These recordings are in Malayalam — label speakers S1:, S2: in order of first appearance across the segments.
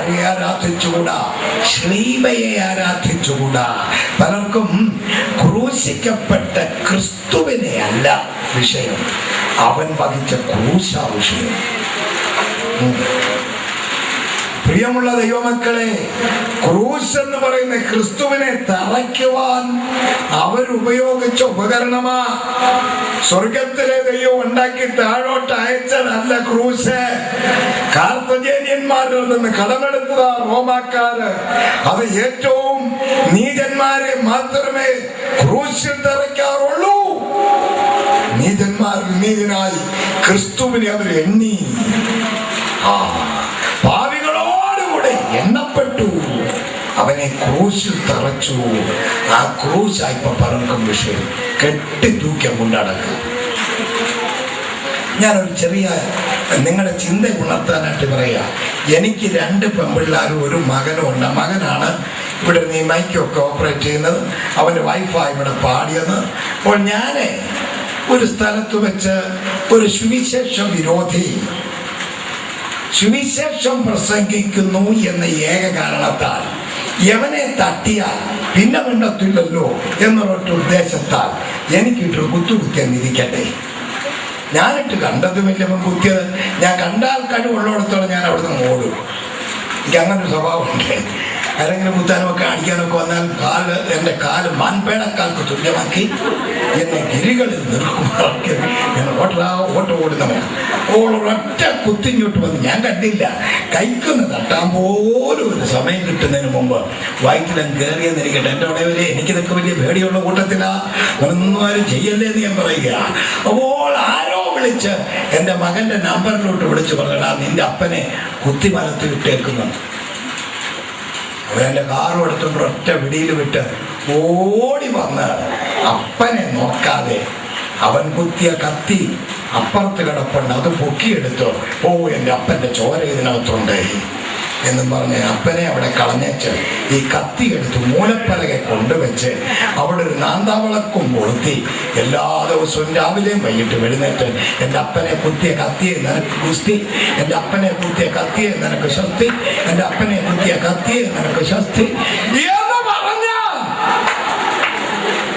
S1: ആരെ ആരാധിച്ചുകൂടാ? ശ്രീമയെ ആരാധിച്ചുകൂടാ? പലർക്കും ക്രൂശിക്കപ്പെട്ട ക്രിസ്തുവിനെ അല്ല വിഷയം. അവൻ വഹിച്ച ക്രൂശ വിഷയം. പ്രിയമുള്ള ദൈവമക്കളെ ക്രൂശ് എന്ന് പറയുന്ന ക്രിസ്തുവിനെ തറയ്ക്കുവാൻ അവരുപയോഗിച്ച ഉപകരണമാ. സ്വർഗത്തിലെ ദൈവം ഉണ്ടാക്കി താഴോട്ട് അയച്ചതല്ല ക്രൂശ്. കാർത്തജേനിയന്മാരിൽ നിന്ന് കടമെടുത്തതാ റോമാക്കാര്. അത് ഏറ്റവും നീചന്മാരെ മാത്രമേ ക്രൂശിൽ തറയ്ക്കാറുള്ളൂ. നീചന്മാരിൽ നീതിനായി ക്രിസ്തുവിനെ അവർ എണ്ണി. ക്രൂശിൽ തറച്ചു. ആ ക്രൂശായി ഇപ്പൊ പറക്കും വിഷയം കെട്ടി തൂക്കം കൊണ്ടടക്കുക ഞാനൊരു ചെറിയ നിങ്ങളുടെ ചിന്ത ഉണർത്താനായിട്ട് പറയാ. എനിക്ക് രണ്ട് പെൺപിള്ളേരും ഒരു മകനും ഉണ്ട്. മകനാണ് ഇവിടെ നീ മൈക്കൊക്കെ ഓപ്പറേറ്റ് ചെയ്യുന്നത്. അവന്റെ വൈഫായി ഇവിടെ പാടിയത്. അപ്പോൾ ഞാൻ ഒരു സ്ഥലത്ത് വെച്ച് ഒരു സുവിശേഷ വിരോധി. സുവിശേഷം പ്രസംഗിക്കുന്നു എന്ന ഏക കാരണത്താൽ യവനെ തട്ടിയാൽ പിന്നെ മിണ്ടത്തില്ലല്ലോ എന്നൊരൊറ്റ ഉദ്ദേശത്താൽ എനിക്കിട്ടൊരു കുത്തുകുത്തിയെന്ന് ഇരിക്കട്ടെ. ഞാനിട്ട് കണ്ടത് വലിയവൻ കുത്തിയത് ഞാൻ കണ്ടാൽ കഴിവുള്ളിടത്തോളം ഞാൻ അവിടുന്ന് ഓടും. എനിക്ക് അങ്ങനെ ഒരു സ്വഭാവമുണ്ട്. ആരെങ്കിലും കുത്താനൊക്കെ അടിക്കാനൊക്കെ വന്നാൽ കാൽ എന്റെ കാൽ മൺപേടക്കാൽക്ക് തുല്യമാക്കി എന്നെ ഗിരികളിൽ നിർക്കുമാറാക്കി ഞാൻ ഓട്ടറാ ഓട്ടം ഓടുന്നവൻ ഒറ്റ കുത്തിഞ്ഞോട്ട് വന്ന് ഞാൻ കണ്ടില്ല. കൈക്കൊന്ന് തട്ടാൻ പോലും ഒരു സമയം കിട്ടുന്നതിന് മുമ്പ് വയറ്റിലും കയറിയെന്ന് ഇരിക്കട്ടെ. എന്റെ ഉടയവരെ നിനക്ക് വലിയ പേടിയുള്ള കൂട്ടത്തിലാ. ഒന്നും ആരും ചെയ്യല്ലേ എന്ന് ഞാൻ പറയുക. അപ്പോൾ ആരോ വിളിച്ച് എന്റെ മകന്റെ നമ്പറിലോട്ട് വിളിച്ച് പറഞ്ഞടാ നിന്റെ അപ്പനെ കുത്തിമലത്തിൽ ഇട്ടേക്കുന്നു അവരെ കാറും എടുത്തുകൊണ്ട് ഒറ്റ വിടിയിൽ വിട്ട് ഓടി വന്ന് അപ്പനെ നോക്കാതെ അവൻ കുത്തിയ കത്തി അപ്പുറത്ത് കിടപ്പുണ്ട്. അത് പൊക്കിയെടുത്തു. ഓ എന്റെ അപ്പന്റെ ചോര ഇതിനകത്തുണ്ട്. എന്നും പറഞ്ഞ് അപ്പനെ അവിടെ കളഞ്ഞേച്ച് ഈ കത്തി എടുത്ത് മൂലപ്പലകെ കൊണ്ടുവച്ച് അവിടെ ഒരു നാന്താവളക്കും കൊളുത്തി എല്ലാ ദിവസവും രാവിലെയും വൈകിട്ട് എഴുന്നേറ്റ് എന്റെ അപ്പനെ കുത്തിയ കത്തിയെ നിനക്ക് കുസ്തി എന്റെ അപ്പനെ കുത്തിയ കത്തിയെ നിനക്ക് ശക്തി എന്റെ അപ്പനെ കുത്തിയ കത്തിയെ നിനക്ക് ശക്തി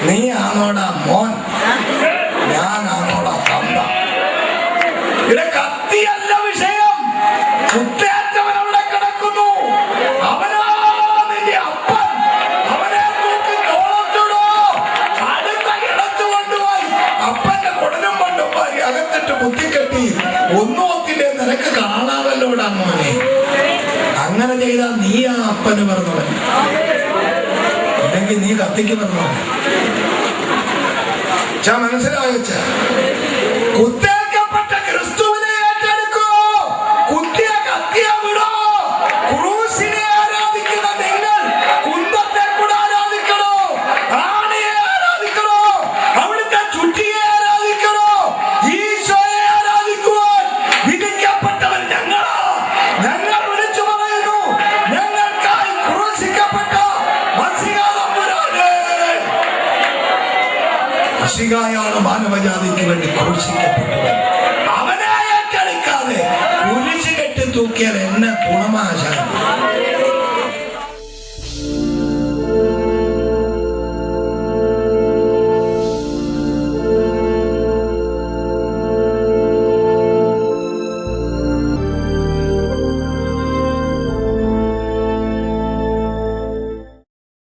S1: നീ ആണോടാ മോൻ? ഞാനാണോടാ തന്ത? ഇവിടെ കത്തിയല്ല വിഷയം. കുത്തേറ്റവൻ അവിടെ കിടക്കുന്നു അവനാ അപ്പൻ. അവനെ അപ്പന്റെ അങ്ങനെ ചെയ്താൽ നീ ആ അപ്പന് പറഞ്ഞു അല്ലെങ്കിൽ നീ കത്തിക്ക് പറഞ്ഞവൻ ചാ മനസ്സിലായോ ചാ കുത്തേ കൗശികായാണ് മാനവജാതിക്ക് വേണ്ടി ഘോഷിക്കപ്പെട്ടത്